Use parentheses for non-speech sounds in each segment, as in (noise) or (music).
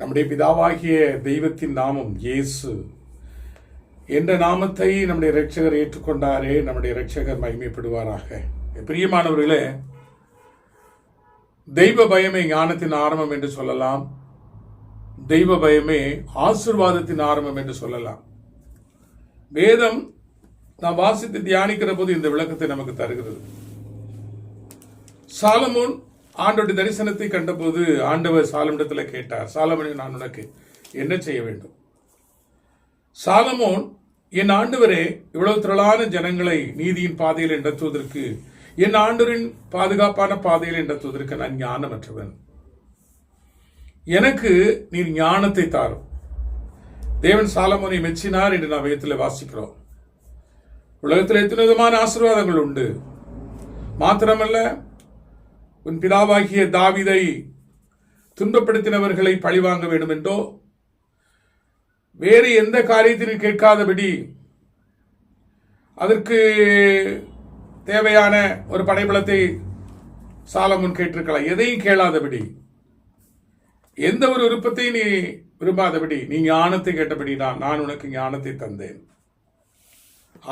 நம்முடைய பிதாவாகிய தெய்வத்தின் நாமம் இயேசு. என்ற நாமத்தை நம்முடைய இரட்சகர் ஏற்றுக்கொண்டாரே நம்முடைய இரட்சகர் மகிமைப்படுவாராக. பிரியமானவர்களே தெய்வ பயமே ஞானத்தின் ஆரம்பம் என்று சொல்லலாம். தெய்வ பயமே ஆசிர்வாதத்தின் ஆரம்பம் என்று சொல்லலாம். வேதம் நாம் வாசித்து தியானிக்கிற போது இந்த விளக்கத்தை நமக்கு தருகிறது. சாலமோன் ஆண்டோட தரிசனத்தை கண்டபோது ஆண்டவர் சாலமிடத்தில் கேட்டார் சாலமோனே நான் உனக்கு என்ன செய்ய வேண்டும்? சாலமோன் என் ஆண்டவரே இவ்வளவு திரளான ஜனங்களை நீதியின் பாதையில் நடத்துவதற்கு என் ஆண்டவரின் பாதுகாப்பான பாதையில் நடத்துவதற்கு நான் ஞானமற்றவன். எனக்கு நீர் ஞானத்தை தாரும். தேவன் சாலமோனை மெச்சினார் என்று நாம் வேதத்தில் வாசிக்கிறோம். உலகத்தில் எத்தனை விதமான ஆசீர்வாதங்கள் உண்டு. மாத்திரமல்ல உன் பிதாவாகிய தாவிதை துன்பப்படுத்தினவர்களை பழிவாங்க வேண்டும் என்றோ வேறு எந்த காரியத்திலும் கேட்காதபடி அதற்கு தேவையான ஒரு படைபலத்தை சாலமுன் கேட்டிருக்கலாம். எதையும் கேளாதபடி. எந்த ஒரு விருப்பத்தையும் நீ விரும்பாதபடி. நீ ஞானத்தை கேட்டபடி நான் நான் உனக்கு ஞானத்தை தந்தேன்.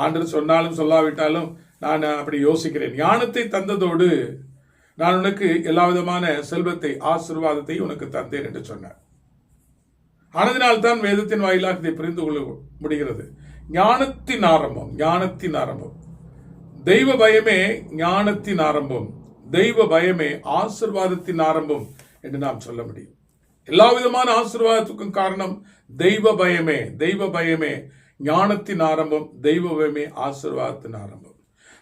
ஆண்டு சொன்னாலும் சொல்லாவிட்டாலும் நான் அப்படி யோசிக்கிறேன். ஞானத்தை தந்ததோடு நான் உனக்கு எல்லா விதமான செல்வத்தை ஆசிர்வாதத்தை உனக்கு தந்தேன் என்று சொன்னார். ஆனதினால்தான் வேதத்தின் வாயிலாக இதை புரிந்து கொள்ள முடிகிறது. ஞானத்தின் ஆரம்பம் ஞானத்தின் ஆரம்பம். தெய்வ பயமே ஞானத்தின் ஆரம்பம். தெய்வ பயமே ஆசிர்வாதத்தின் ஆரம்பம் என்று நாம் சொல்ல முடியும். எல்லா விதமான ஆசிர்வாதத்துக்கும் காரணம் தெய்வ பயமே தெய்வ பயமே ஞானத்தின் ஆரம்பம் தெய்வ பயமே ஆசிர்வாதத்தின் ஆரம்பம்.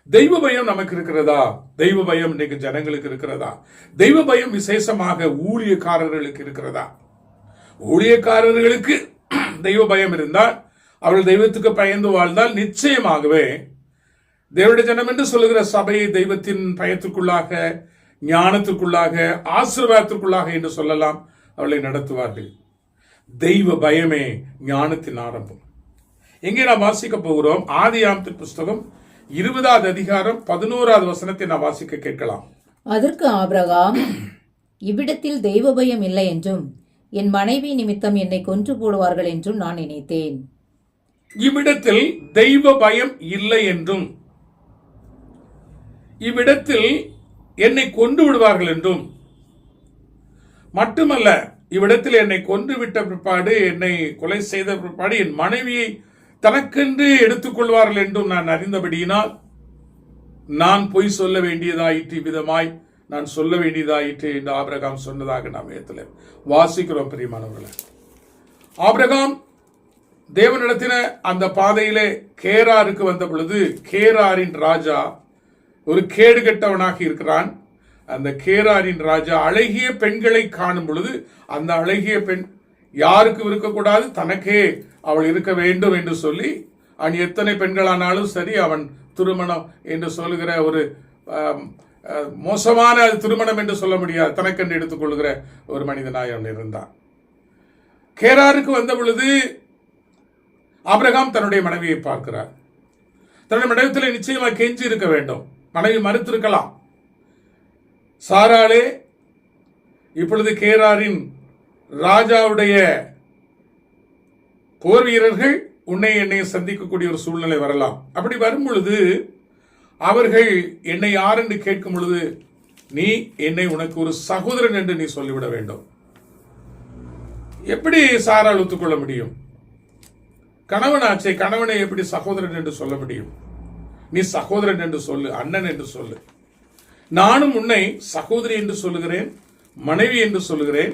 தெய்வ பயம் நமக்கு இருக்கிறதா? தெய்வ பயம் இன்னைக்கு ஜனங்களுக்கு இருக்கிறதா? தெய்வ பயம் விசேஷமாக ஊழியக்காரர்களுக்கு இருக்கிறதா? ஊழியக்காரர்களுக்கு (clears throat) தெய்வ பயம் இருந்தால் அவர்கள் தெய்வத்துக்கு பயந்து வாழ்ந்தால் நிச்சயமாகவே தேவடைய ஜனம் என்று சொல்லுகிற சபையை தெய்வத்தின் பயத்திற்குள்ளாக ஞானத்திற்குள்ளாக ஆசீர்வாதத்திற்குள்ளாக என்று சொல்லலாம் அவளை நடத்துவார்கள். தெய்வ பயமே ஞானத்தின் ஆரம்பம். எங்கே நாம் வாசிக்க போகிறோம்? ஆதி புஸ்தகம் இருபதாவது அதிகாரம் பதினோராவது வசனத்தை நாம் வாசிக்க கேட்கலாம். அதற்கு ஆபிரகாம் இவ்விடத்தில் தெய்வ பயம் இல்லை என்றும் என் மனைவி நிமித்தம் என்னை கொன்று போடுவார்கள் என்றும் நான் நினைத்தேன். இவ்விடத்தில் தெய்வ பயம் இல்லை என்றும் இவ்விடத்தில் என்னை கொண்டு விடுவார்கள் என்றும் மட்டுமல்ல இவ்விடத்தில் என்னை கொன்று விட்ட பிற்பாடு என்னை கொலை செய்த பிற்பாடு என் மனைவியை தனக்கென்று எடுத்துக்கொள்வார்கள் என்றும் நான் அறிந்தபடியினால் நான் பொய் சொல்ல வேண்டியதாயிற்று விதமாய் நான் சொல்ல வேண்டியதாயிற்று என்று ஆபிரகாம் சொன்னதாக நாம் இடத்துல வாசிக்கிறோம் பிரியமானவர்களை. ஆபிரகாம் தேவனிடத்தின அந்த பாதையிலே கேராருக்கு வந்த பொழுது கேராரின் ராஜா ஒரு கேடு கெட்டவனாக இருக்கிறான். அந்த கேராரின் ராஜா அழகிய பெண்களை காணும் பொழுது அந்த அழகிய பெண் யாருக்கும் இருக்கக்கூடாது? தனக்கே அவள் இருக்க வேண்டும் என்று சொல்லி அவன் எத்தனை பெண்களானாலும் சரி அவன் திருமணம் என்று சொல்லுகிற ஒரு மோசமான திருமணம் என்று சொல்ல முடியாது. தனக்கென்று எடுத்துக்கொள்கிற ஒரு மனிதனாய் அவன் இருந்தான். கேராருக்கு வந்த பொழுது ஆபிரகாம் தன்னுடைய மனைவியை பார்க்கிறார். தன்னுடைய மனைவித்தில் நிச்சயமாக கெஞ்சி இருக்க வேண்டும். மனைவி மறுத்திருக்கலாம். சாராலே இப்பொழுது கேராரின் ராஜாவுடைய போர் வீரர்கள் உன்னை என்னை சந்திக்கக்கூடிய ஒரு சூழ்நிலை வரலாம். அப்படி வரும் பொழுது அவர்கள் என்னை யார் என்று கேட்கும் பொழுது நீ என்னை உனக்கு ஒரு சகோதரன் என்று நீ சொல்லிவிட வேண்டும். எப்படி சாரால் ஒத்துக்கொள்ள முடியும்? கணவனாச்சே கணவனை எப்படி சகோதரன் என்று சொல்ல முடியும்? நீ சகோதரன் என்று சொல்லு அண்ணன் என்று சொல்லு. நானும் உன்னை சகோதரி என்று சொல்லுகிறேன் மனைவி என்று சொல்லுகிறேன்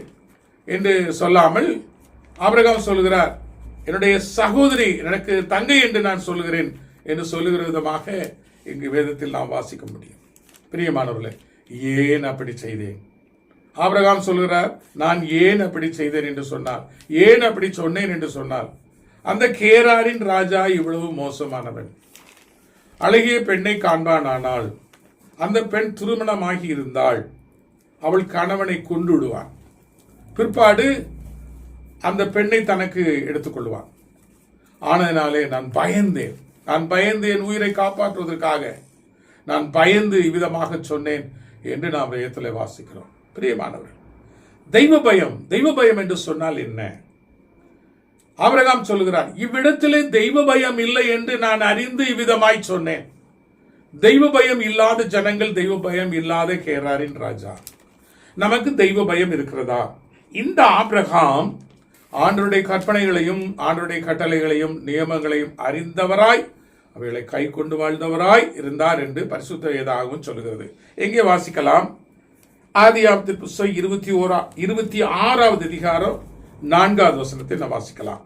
என்று சொல்லாமல் ஆபிரகாம் சொல்லுகிறார் என்னுடைய சகோதரி எனக்கு தங்கை என்று நான் சொல்லுகிறேன் என்று சொல்லுகிற விதமாக இங்கு வேதத்தில் நாம் வாசிக்க முடியும். பிரியமானவர்களே ஏன் அப்படி செய்தேன்? ஆபிரகாம் சொல்கிறார் நான் ஏன் அப்படி செய்தேன்? என்று சொன்னார். ஏன் அப்படி சொன்னேன்? என்று சொன்னார். அந்த கேராரின் ராஜா இவ்வளவு மோசமானவன். அழகிய பெண்ணை காண்பானானால் அந்த பெண் திருமணமாகி இருந்தால் அவள் கணவனை கொண்டு விடுவான் பிற்பாடு அந்த பெண்ணை தனக்கு எடுத்துக்கொள்வான். ஆனதினாலே நான் பயந்தேன். நான் பயந்து என் உயிரை காப்பாற்றுவதற்காக. நான் பயந்து இவ்விதமாக சொன்னேன் என்று நாம் வேதத்தில் வாசிக்கிறோம். பிரியமானவர்கள் தெய்வ பயம் தெய்வ பயம் என்று சொன்னால் என்ன? ஆபிரகாம் சொல்கிறார் இவ்விடத்திலே தெய்வ பயம் இல்லை என்று நான் அறிந்து இவ்விதமாய் சொன்னேன். தெய்வ பயம் இல்லாத ஜனங்கள் தெய்வ பயம் இல்லாத கேராரின் ராஜா. நமக்கு தெய்வ பயம் இருக்கிறதா? இந்த ஆப்ரகாம் ஆண்டருடைய கற்பனைகளையும் ஆண்டருடைய கட்டளைகளையும் நியமங்களையும் அறிந்தவராய் அவைகளை கை கொண்டு வாழ்ந்தவராய் இருந்தார் என்று பரிசுத்த வேதாகவும் சொல்கிறது எங்கே வாசிக்கலாம்? ஆதியாமத்தின் புஸ்தகம் இருபத்தி ஓரா இருபத்தி ஆறாவது அதிகாரம் நான்காவது வசனத்தை நாம் வாசிக்கலாம்.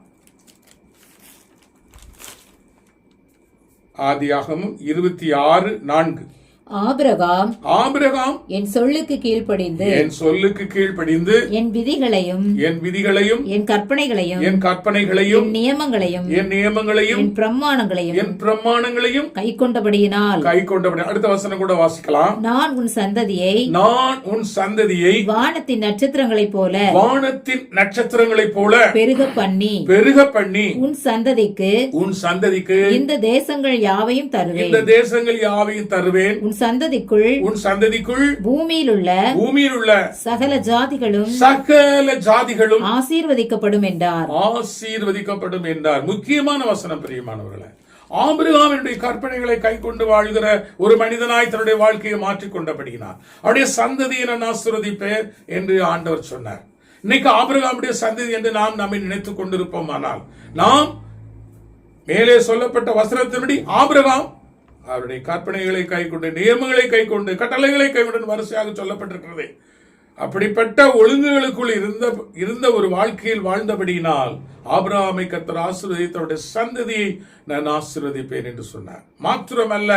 ஆதியாகமும் இருபத்தி ஆறு நான்கு. ஆபிரகாம் ஆபிரகாம் என் சொல்லுக்கு கீழ்ப்படிந்து என் சொல்லுக்கு கீழ்ப்படிந்து என் விதிகளையும் என் விதிகளையும் என் கற்பனைகளையும் என் கற்பனைகளையும் என் நியமங்களையும் என் நியமங்களையும் என் பிரமாணங்களையும் என் பிரமாணங்களையும் கை கொண்டபடியினால் கை கொண்டபடி அடுத்த வசனம் கூட வாசிக்கலாம். நான் உன் சந்ததியை நான் உன் சந்ததியை வானத்தின் நட்சத்திரங்களைப் போல வானத்தின் நட்சத்திரங்களைப் போல பெருக பண்ணி பெருக பண்ணி உன் சந்ததிக்கு உன் சந்ததிக்கு இந்த தேசங்கள் யாவையும் தருவேன். இந்த தேசங்கள் யாவையும் தருவேன். உன் சந்ததிக்குள் உன் சந்ததிக்குள் பூமியில் உள்ள பூமியில் உள்ள சகல ஜாதிகளும் சகல ஜாதிகளும் ஆசீர்வதிக்கப்படும் என்றார். ஆசீர்வதிக்கப்படும் என்றார். முக்கியமான வசனம் பிரியமானவர்களே. ஆபிரகாமினுடைய கற்பனைகளை கை கொண்டு வாழ்கிற ஒரு மனிதனாய் தன்னுடைய வாழ்க்கையை மாற்றிக் கொண்டபடினார் அவருடைய சந்ததியை நான் ஆசீர்வதிப்பேன் என்று ஆண்டவர் சொன்னார். இன்னைக்கு ஆபிரகாமுடைய சந்ததி என்று நாம் நம்மை நினைத்துக் கொண்டிருப்போம் ஆனால் நாம் மேலே சொல்லப்பட்ட வசனத்தின்படி ஆபிரகாம் அவருடைய கற்பனைகளை கைக்கொண்டு நியமங்களை கைக்கொண்டு கட்டளைகளை கை வரிசையாக சொல்லப்பட்டிருக்கிறது. அப்படிப்பட்ட ஒழுங்குகளுக்குள் இருந்த இருந்த ஒரு வாழ்க்கையில் வாழ்ந்தபடியினால் ஆபிரகாமை கத்தர் ஆசீர்வதித்து சந்ததியை நான் ஆசீர்வதிப்பேன் என்று சொன்னார். மாத்திரமல்ல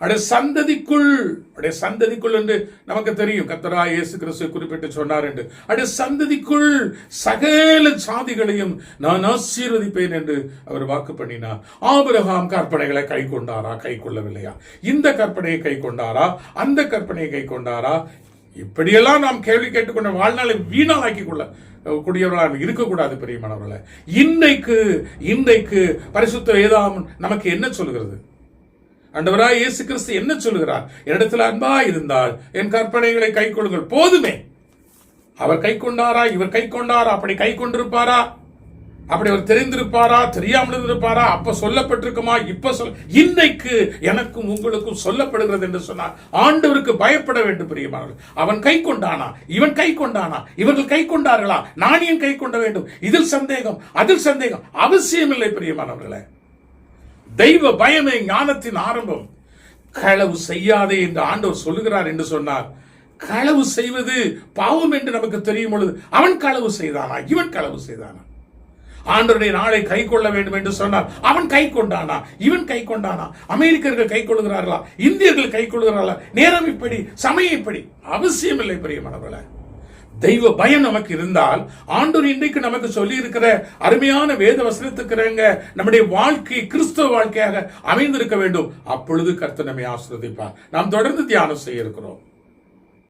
அவருடைய சந்ததிக்குள் அவருடைய சந்ததிக்குள் என்று நமக்கு தெரியும். கத்தரா இயேசு கிறிஸ்து குறிப்பிட்டு சொன்னார் என்று. அவருடைய சந்ததிக்குள் சகல சாதிகளையும் நான் ஆசீர்வதிப்பேன் என்று அவர் வாக்கு பண்ணினார். ஆபிரகாம் கற்பனைகளை கை கொண்டாரா? கை கொள்ளவில்லையா? இந்த கற்பனையை கை கொண்டாரா? அந்த கற்பனையை கை கொண்டாரா? இப்படியெல்லாம் நாம் கேள்வி கேட்டுக்கொண்ட வாழ்நாளை வீணாக்கி கொள்ள கூடியவர்களாக இருக்கக்கூடாது பெரியமானவர்களே. இன்றைக்கு இன்றைக்கு பரிசுத்த வேதாம் நமக்கு என்ன சொல்கிறது? அண்டவராய் இயேசு கிறிஸ்து என்ன சொல்கிறார் என்னிடத்தில் அன்பா இருந்தால் என் கற்பனைகளை கை கொள்ளுங்கள். போதுமே. அவர் கை கொண்டாரா? இவர் கை கொண்டாரா? அப்படி கை கொண்டிருப்பாரா? அப்படி அவர் தெரிந்திருப்பாரா? தெரியாமல் இருந்திருப்பாரா? அப்ப சொல்லப்பட்டிருக்குமா? இப்ப சொல் இன்னைக்கு எனக்கும் உங்களுக்கும் சொல்லப்படுகிறது என்று சொன்னார் ஆண்டவருக்கு பயப்பட வேண்டும் பிரியமானவர்கள். அவன் கை கொண்டானா? இவன் கை கொண்டானா? இவர்கள் கை கொண்டார்களா? நான் ஏன் கை கொண்ட வேண்டும்? இதில் சந்தேகம் அதில் சந்தேகம் அவசியமில்லை பிரியமானவர்களே. தெய்வ பயமே ஞானத்தின் ஆரம்பம். களவு செய்யாதே என்று ஆண்டவர் சொல்லுகிறார் என்று சொன்னார் களவு செய்வது பாவம் என்று நமக்கு தெரியும் பொழுது அவன் களவு செய்தானா? இவன் களவு செய்தானா? ஆண்டருடைய நாளை கை கொள்ள வேண்டும் என்று சொன்னார் அவன் கை கொண்டானா? இவன் கை கொண்டானா? அமெரிக்கர்கள் கை கொள்கிறார்களா? இந்தியர்கள் கை கொள்கிறார்களா? நேரம் இப்படி சமயம் இப்படி. அவசியம் இல்லை பிரியமானவர்களே. தெய்வ பயம் நமக்கு இருந்தால் ஆண்டோர் இன்றைக்கு நமக்கு சொல்லி இருக்கிற அருமையான வேத வசனத்துக்கிறங்க நம்முடைய வாழ்க்கை கிறிஸ்தவ வாழ்க்கையாக அமைந்திருக்க வேண்டும். அப்பொழுது கர்த்தர் நம்மை ஆசிரதிப்பார் நாம் தொடர்ந்து தியானம் செய்ய இருக்கிறோம்.